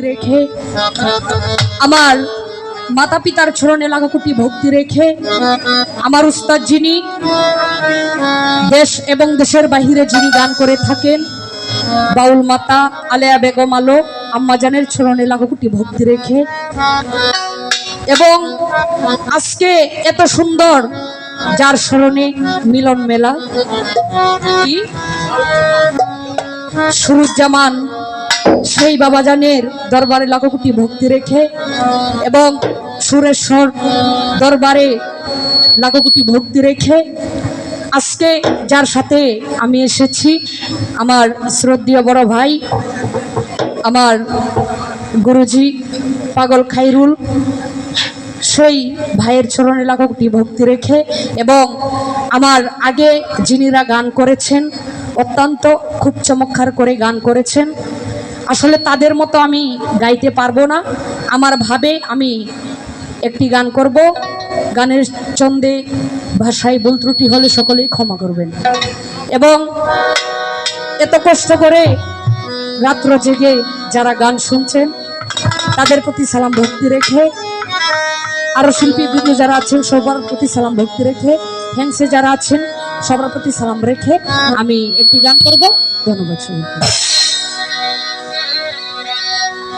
রেখে আমার মাতা পিতার চরণে লাগা কোটি ভক্তি রেখে আমার উস্তাদ যিনি দেশ এবং দেশের বাহিরে যিনি গান করে থাকেন, বাউল মাতা আলেয়া বেগম আলো আম্মাজানের চরণে লাগা কোটি ভক্তি রেখে এবং আজকে এত সুন্দর যার স্মরণে মিলন মেলা সুরুজ্জামান সেই বাবাজানের দরবারে লাখো কোটি ভক্তি রেখে এবং সুরেশ্বর দরবারে লাখো কোটি ভক্তি রেখে আজকে যার সাথে আমি এসেছি, আমার শ্রদ্ধীয় বড় ভাই, আমার গুরুজি পাগল খাইরুল, সেই ভাইয়ের চরণে লাখো কোটি ভক্তি রেখে এবং আমার আগে যিনিরা গান করেছেন, অত্যন্ত খুব চমৎকার করে গান করেছেন। আসলে তাদের মতো আমি গাইতে পারব না। আমার ভাবে আমি একটি গান করব। গানের চন্দে ভাষায় ভুল ত্রুটি হলে সকলেই ক্ষমা করবেন। এবং এত কষ্ট করে রাত্র জেগে যারা গান শুনছেন, তাদের প্রতি সালাম ভক্তি রেখে, আরও শিল্পী বৃন্দ যারা আছেন, সবার প্রতি সালাম ভক্তি রেখে হ্যাংসে যারা আছেন, সবার প্রতি সালাম রেখে আমি একটি গান করব। ধন্যবাদ সবাইকে।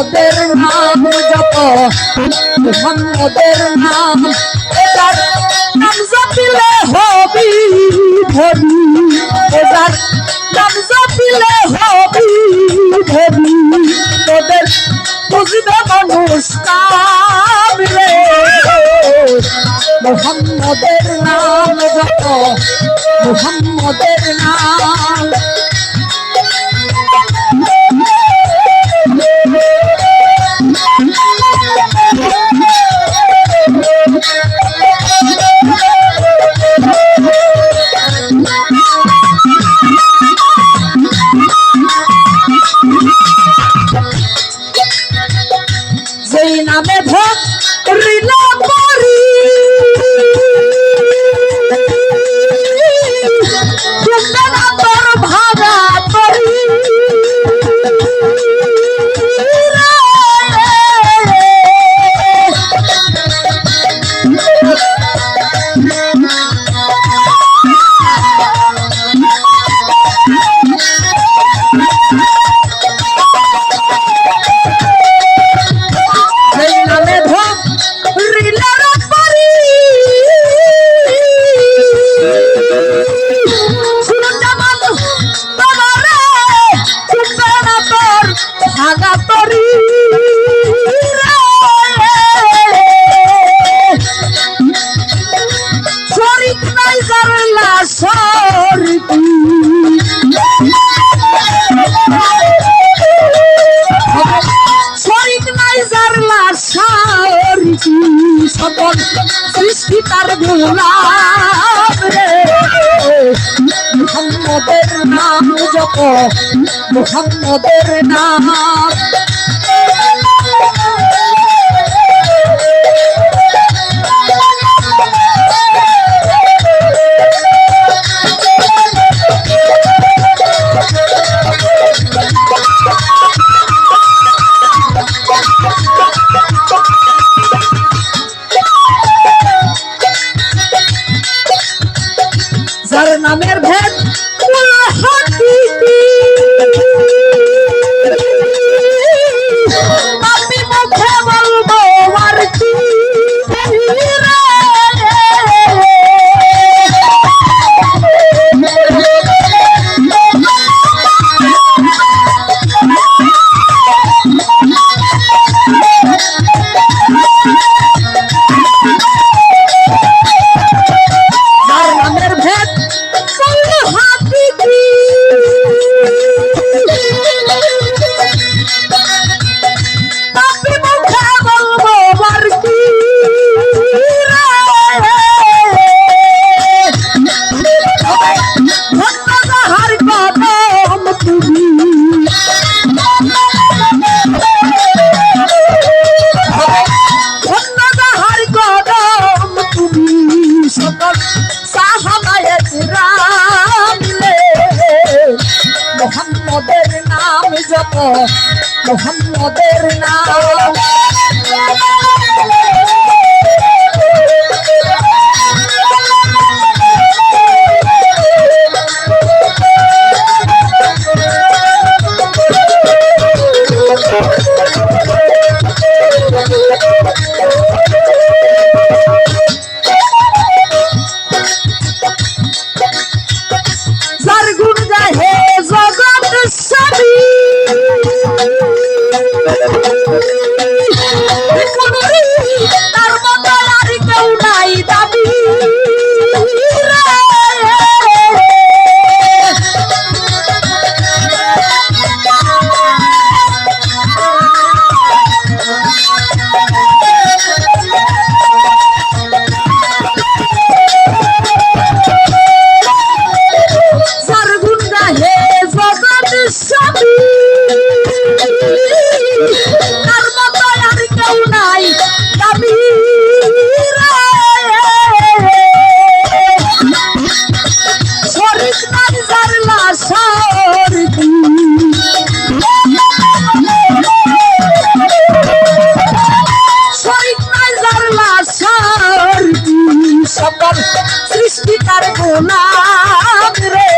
মোহাম্মদের নাম যত মোহাম্মদের নাম। ওজার নাম জপিলে হবি ধবি ওজার নাম জপিলে হবি ধবি তোদের বুঝবে মানুষ কাম রে? মোহাম্মদের নাম যত মোহাম্মদের নাম মুহাম্মদের নাম মোহাম্মদের নাম। গোলাম রে।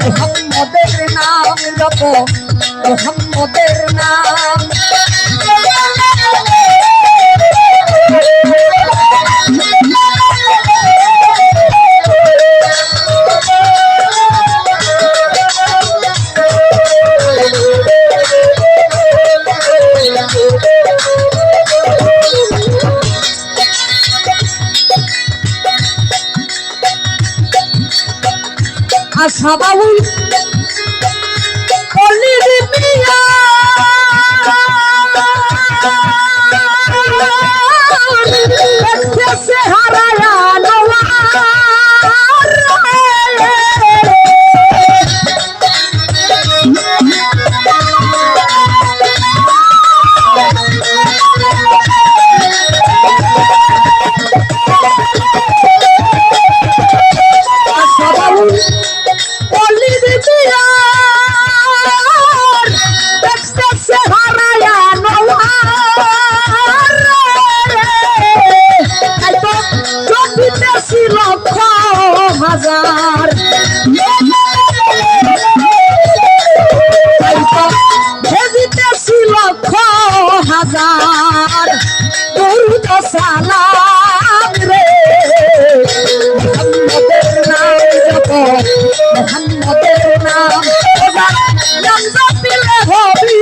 মোহাম্মদের নাম জপ মোহাম্মদের বাবুল কলির মিয়া হাজার দরুদ সালাম রে। মোহাম্মদের নাম জপ, মোহাম্মদের নাম নাম জপিলে হবি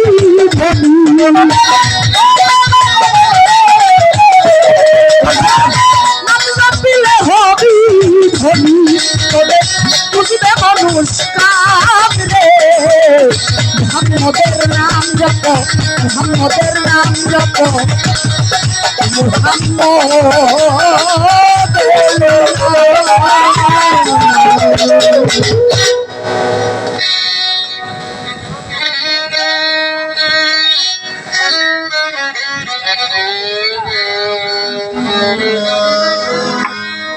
নাম জপিলে হবি ধনী তবে বুঝবে মানুষ কাম রে মোহাম্মদের নাম জপ, মোহাম্মদের নাম যত মোহাম্মদের